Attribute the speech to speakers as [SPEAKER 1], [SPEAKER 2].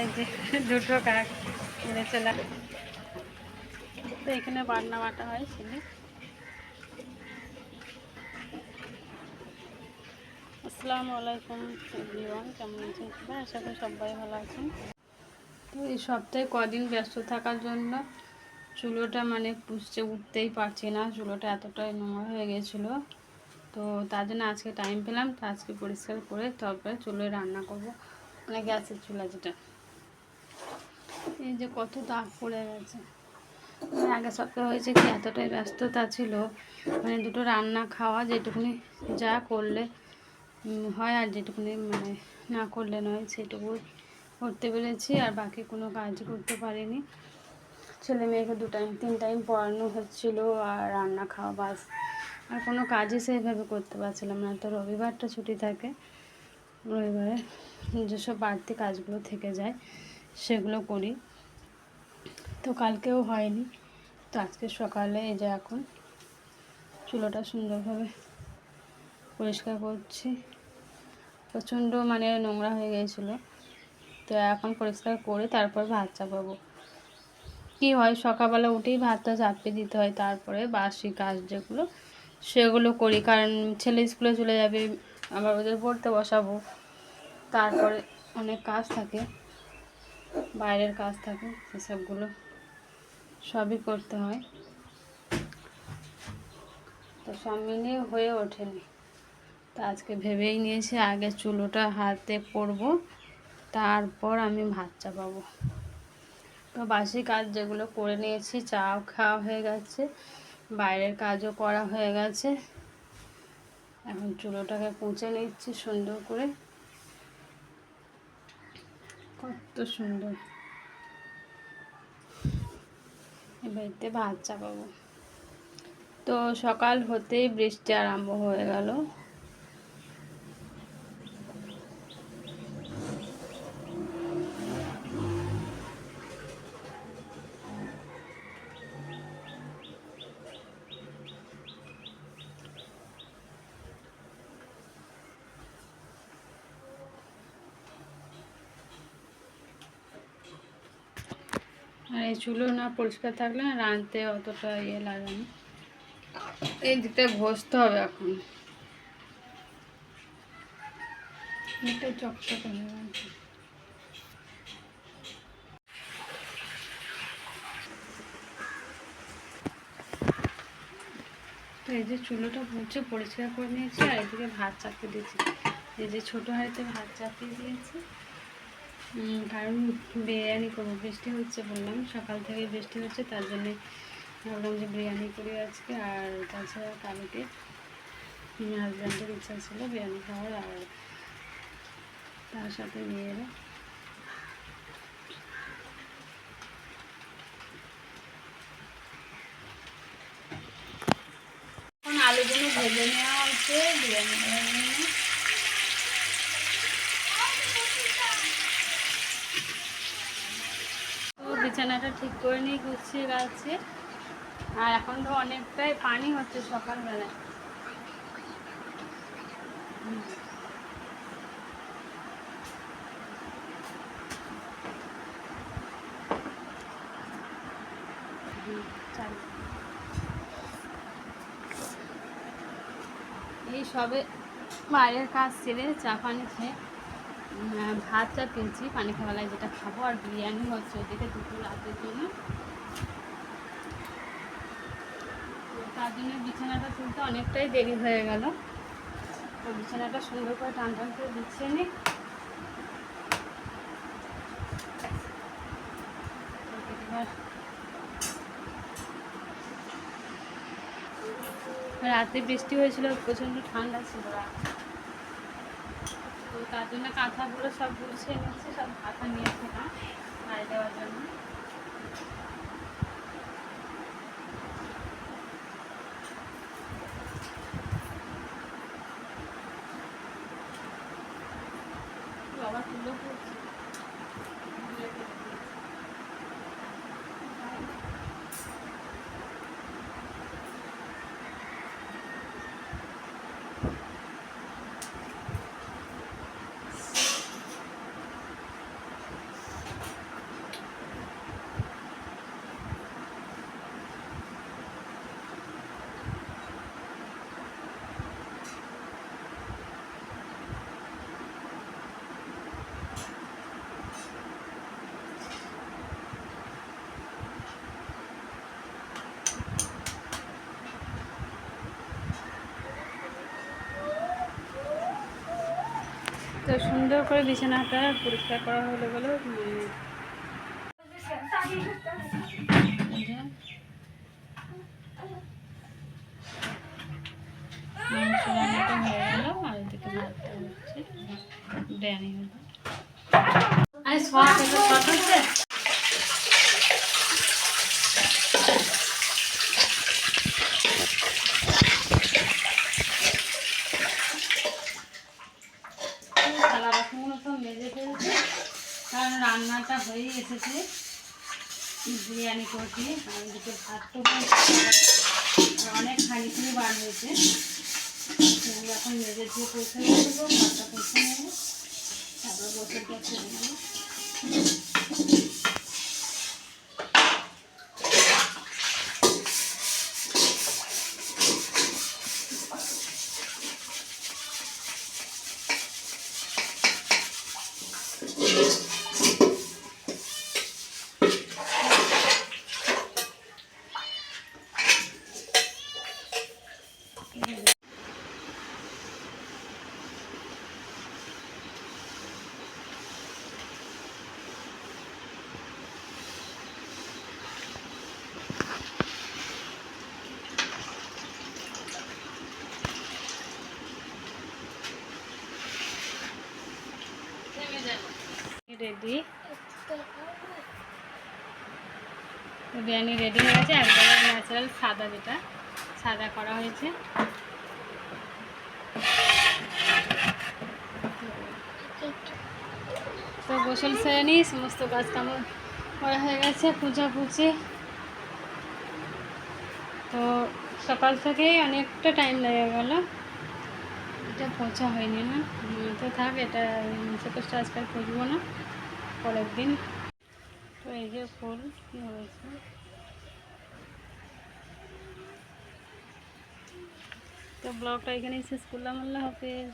[SPEAKER 1] এই যে দুটো কাক কিনে তো এখানে বান্না বাটা হয় ছেলে আসসালামু আলাইকুম এভরিওয়ান, কেমন আছেন সবাই? আশা করি সবাই ভালো আছেন। তো এই সপ্তাহে কদিন ব্যস্ত থাকার জন্য চুলোটা মানে পুষতে উঠতেই পারছি না। চুলোটা এতটাই নোংরা হয়ে গেছিল। তো তার জন্য আজকে টাইম পেলাম। তো আজকে পরিষ্কার করে তারপরে চুলোয় রান্না করব। মানে গ্যাসের চুলা যেটা। এই যে কত দাগ পড়ে গেছে। আগে আগের সপ্তাহে হয়েছে কি, এতটাই ব্যস্ততা ছিল। মানে দুটো রান্না খাওয়া, যেটুকুনি যা করলে হয় আর যেটুকুনি মানে না করলে নয়, সেটুকু করতে পেরেছি আর বাকি কোনো কাজ করতে পারিনি। ছেলে মেয়েকে দু টাইম, তিন টাইম পড়ানো হচ্ছিল আর রান্না খাওয়া বাস। আর কোনো কাজই সেইভাবে করতে পারছিলাম না। তো রবিবারটা ছুটি থাকে। রবিবারে যেসব বাড়তি কাজগুলো থেকে যায়। সেগুলো করি। তো কালকেও হয়নি। তো আজকে সকালে এই যে এখন চুলোটা সুন্দরভাবে পরিষ্কার করছি। প্রচণ্ড মানে নোংরা হয়ে গিয়েছিল। তো এখন পরিষ্কার করে তারপর ভাত চাপাবো। কী হয়, সকালবেলা উঠেই ভাতটা চাপিয়ে দিতে হয়, তারপরে বাসি কাজ যেগুলো সেগুলো করি। কারণ ছেলে স্কুলে চলে যাবে, আবার ওদের পড়তে বসাবো। তারপরে অনেক কাজ থাকে। বাইরের কাজ থাকে সেসবগুলো সবই করতে হয়। তো সব মিলিয়ে হয়ে ওঠেনি। তো আজকে ভেবেই নিয়েছি আগে চুলোটা হাতে করব তারপর আমি ভাত চাপাবো। তো বাসি কাজ যেগুলো করে নিয়েছি, চাও খাওয়া হয়ে গেছে, বাইরের কাজও করা হয়ে গেছে। এখন চুলোটাকে পুঁছে নিচ্ছি সুন্দর করে। কত সুন্দর। এবারেতে ভাত চাপাবো। তো সকাল হতেই বৃষ্টি আরম্ভ হয়ে গেল। আর এই চুলো না পরিষ্কার থাকলে না রাঁধতে অতটা ইয়ে লাগে না। এই দিকটা ঘষতে হবে এখন। তো এই যে চুলোটা মুছে পরিষ্কার করে নিয়েছি আর এদিকে ভাত চাপিয়ে দিয়েছি। এই যে ছোটো হাঁড়িতে ভাত চাপিয়ে দিয়েছি। কারণ বিরিয়ানি করব। বৃষ্টি হচ্ছে বললাম, সকাল থেকে বৃষ্টি হচ্ছে, তার জন্যে ভাবলাম যে বিরিয়ানি করি আজকে। আর তাছাড়া কালকে হাজব্যান্ডের ইচ্ছা ছিল বিরিয়ানি খাওয়ার, আর তার সাথে মেয়েরা। আলুগুলো ভেজে নেওয়া হচ্ছে, বিরিয়ানি করার জন্য তো বিছানাটা ঠিক করে নিয়ে গুছিয়ে গেছে। আর এখন তো অনেকটাই পানি হচ্ছে সকালবেলায়। এই সবে বাইরের কাজ সেরে চা পানি খেয়ে ভাত চা পেয়েছি পানি খাওয়ালায় যেটা খাব, আর বিরিয়ানি হচ্ছে ওদিকে দুটো রাতের জন্য। তার জন্য বিছানাটা তুলতে অনেকটাই দেরি হয়ে গেল। তো বিছানাটা সুন্দর করে টান টান করে বিছিয়ে নিই। রাতে বৃষ্টি হয়েছিল, প্রচণ্ড ঠান্ডা ছিল। রাত তার জন্য কাঁথাগুলো সব গুছিয়ে নিচ্ছে সব কাঁথা না গায়ে দেওয়ার জন্য। বাবা তুলো করছে তো সুন্দর করে বিছানাটা পরিষ্কার করা হলো বলে মানে মাংস গেল আর হচ্ছে থালা বাসনগুলো সব মেজে ফেলছে কারণ রান্নাটা হয়ে এসেছে। বিরিয়ানি করছি, আর দুটো ভাতটা অনেক খানি খানি বার হয়েছে। এখন মেজে দিয়ে পৌঁছে নেব ভাতটা পৌঁছে নেব। তারপর বসে পয়সা নেব রেডি বিরিয়ানি রেডি হয়ে গেছে, একবারে ন্যাচারাল সাদা যেটা, সাদা করা হয়েছে। তো গোসল সেরে নিই, সমস্ত কাজ কাম করা হয়ে গেছে, পূজা পুজে। তো সকাল থেকেই অনেকটা টাইম লেগে গেল। এটা পৌঁছা হয়নি না তো থাক, এটা সেটা আজকাল খুঁজবো না। পরের দিন। তো এই যে ফুল রয়েছে তো ব্লগটা এখানেই শেষ করলাম। আল্লাহ হাফেজ।